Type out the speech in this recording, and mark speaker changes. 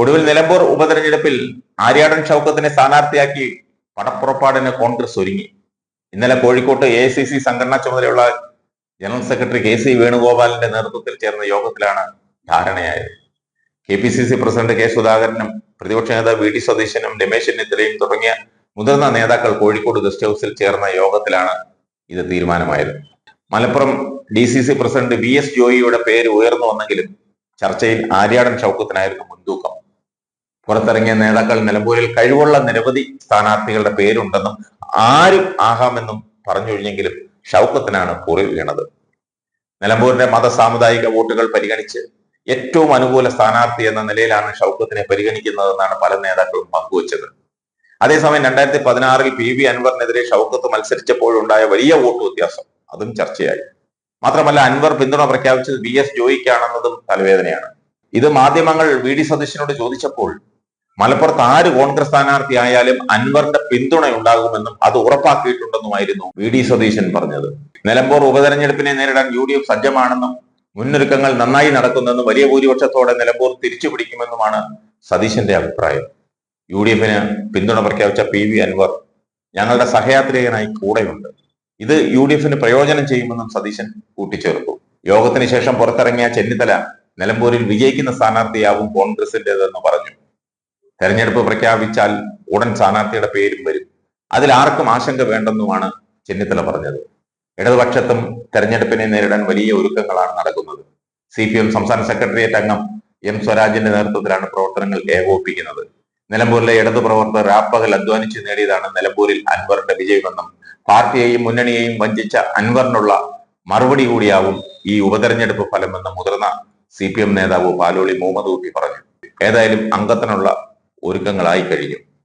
Speaker 1: ഒടുവിൽ നിലമ്പൂർ ഉപതെരഞ്ഞെടുപ്പിൽ ആര്യാടൻ ഷൗക്കത്തിനെ സ്ഥാനാർത്ഥിയാക്കി പടപ്പുറപ്പാടിന് കോൺഗ്രസ് ഒരുങ്ങി. ഇന്നലെ കോഴിക്കോട്ട് എ സി സി സംഘടനാ ചുമതലയുള്ള ജനറൽ സെക്രട്ടറി കെ സി വേണുഗോപാലിന്റെ നേതൃത്വത്തിൽ ചേർന്ന യോഗത്തിലാണ് ധാരണയായത്. K P C C president K സുധാകരനും പ്രതിപക്ഷ നേതാവ് വി ഡി സതീശനും രമേശ് ചെന്നിത്തലയും തുടങ്ങിയ മുതിർന്ന നേതാക്കൾ കോഴിക്കോട് ഗസ്റ്റ് ഹൗസിൽ ചേർന്ന യോഗത്തിലാണ് ഇത് തീരുമാനമായത്. Malappuram D C C president V S ജോയിയുടെ പേര് ഉയർന്നു വന്നെങ്കിലും ചർച്ചയിൽ ആര്യാടൻ ചൌക്കത്തിനായിരുന്നു മുൻതൂക്കം. പുറത്തിറങ്ങിയ നേതാക്കൾ നിലമ്പൂരിൽ കഴിവുള്ള നിരവധി സ്ഥാനാർത്ഥികളുടെ പേരുണ്ടെന്നും ആരും ആകാമെന്നും പറഞ്ഞൊഴിഞ്ഞെങ്കിലും ഷൗക്കത്തിനാണ് കുറി വീണത്. നിലമ്പൂരിന്റെ മത സാമുദായിക വോട്ടുകൾ പരിഗണിച്ച് ഏറ്റവും അനുകൂല സ്ഥാനാർത്ഥി എന്ന നിലയിലാണ് ഷൗക്കത്തിനെ പരിഗണിക്കുന്നതെന്നാണ് പല നേതാക്കളും പങ്കുവച്ചത്. അതേസമയം രണ്ടായിരത്തി പതിനാറിൽ പി വി അൻവറിനെതിരെ ഷൗക്കത്ത് മത്സരിച്ചപ്പോഴുണ്ടായ വലിയ വോട്ട് വ്യത്യാസം അതും ചർച്ചയായി. മാത്രമല്ല അൻവർ പിന്തുണ പ്രഖ്യാപിച്ചത് വി എസ് ജോയിക്കാണെന്നതും തലവേദനയാണ്. ഇത് മാധ്യമങ്ങൾ വി ഡി സതീശനോട് ചോദിച്ചപ്പോൾ മലപ്പുറത്ത് ആര് കോൺഗ്രസ് സ്ഥാനാർത്ഥി ആയാലും അൻവറിന്റെ പിന്തുണ ഉണ്ടാകുമെന്നും അത് ഉറപ്പാക്കിയിട്ടുണ്ടെന്നുമായിരുന്നു വി ഡി സതീശൻ പറഞ്ഞത്. നിലമ്പൂർ ഉപതെരഞ്ഞെടുപ്പിനെ നേരിടാൻ യു ഡി എഫ് സജ്ജമാണെന്നും മുന്നൊരുക്കങ്ങൾ നന്നായി നടക്കുന്നെന്നും വലിയ ഭൂരിപക്ഷത്തോടെ നിലമ്പൂർ തിരിച്ചു പിടിക്കുമെന്നുമാണ് സതീശന്റെ അഭിപ്രായം. യു ഡി എഫിന് പിന്തുണ പ്രഖ്യാപിച്ച പി വി അൻവർ ഞങ്ങളുടെ സഹയാത്രികനായി കൂടെയുണ്ട്. ഇത് യു ഡി എഫിന് പ്രയോജനം ചെയ്യുമെന്നും സതീശൻ കൂട്ടിച്ചേർത്തു. യോഗത്തിന് ശേഷം പുറത്തിറങ്ങിയ ചെന്നിത്തല നിലമ്പൂരിൽ വിജയിക്കുന്ന സ്ഥാനാർത്ഥിയാവും കോൺഗ്രസിന്റേതെന്ന് പറഞ്ഞു. തെരഞ്ഞെടുപ്പ് പ്രഖ്യാപിച്ചാൽ ഉടൻ സ്ഥാനാർത്ഥിയുടെ പേരും വരും. അതിൽ ആർക്കും ആശങ്ക വേണ്ടെന്നുമാണ് ചെന്നിത്തല പറഞ്ഞത്. ഇടതുപക്ഷത്തും തെരഞ്ഞെടുപ്പിനെ നേരിടാൻ വലിയ ഒരുക്കങ്ങളാണ് നടക്കുന്നത്. സി പി എം സംസ്ഥാന സെക്രട്ടേറിയറ്റ് അംഗം എം സ്വരാജിന്റെ നേതൃത്വത്തിലാണ് പ്രവർത്തനങ്ങൾ ഏകോപിപ്പിക്കുന്നത്. നിലമ്പൂരിലെ ഇടതു പ്രവർത്തകർ രാപ്പകൽ അധ്വാനിച്ച് നേടിയതാണ് നിലമ്പൂരിൽ അൻവറിന്റെ വിജയമെന്നും പാർട്ടിയെയും മുന്നണിയെയും വഞ്ചിച്ച അൻവറിനുള്ള മറുപടി കൂടിയാവും ഈ ഉപതെരഞ്ഞെടുപ്പ് ഫലമെന്ന് മുതിർന്ന സി പി എം നേതാവ് പാലോളി മുഹമ്മദ് പറഞ്ഞു. ഏതായാലും അംഗത്തിനുള്ള ഒരുക്കങ്ങളായി കഴിഞ്ഞു.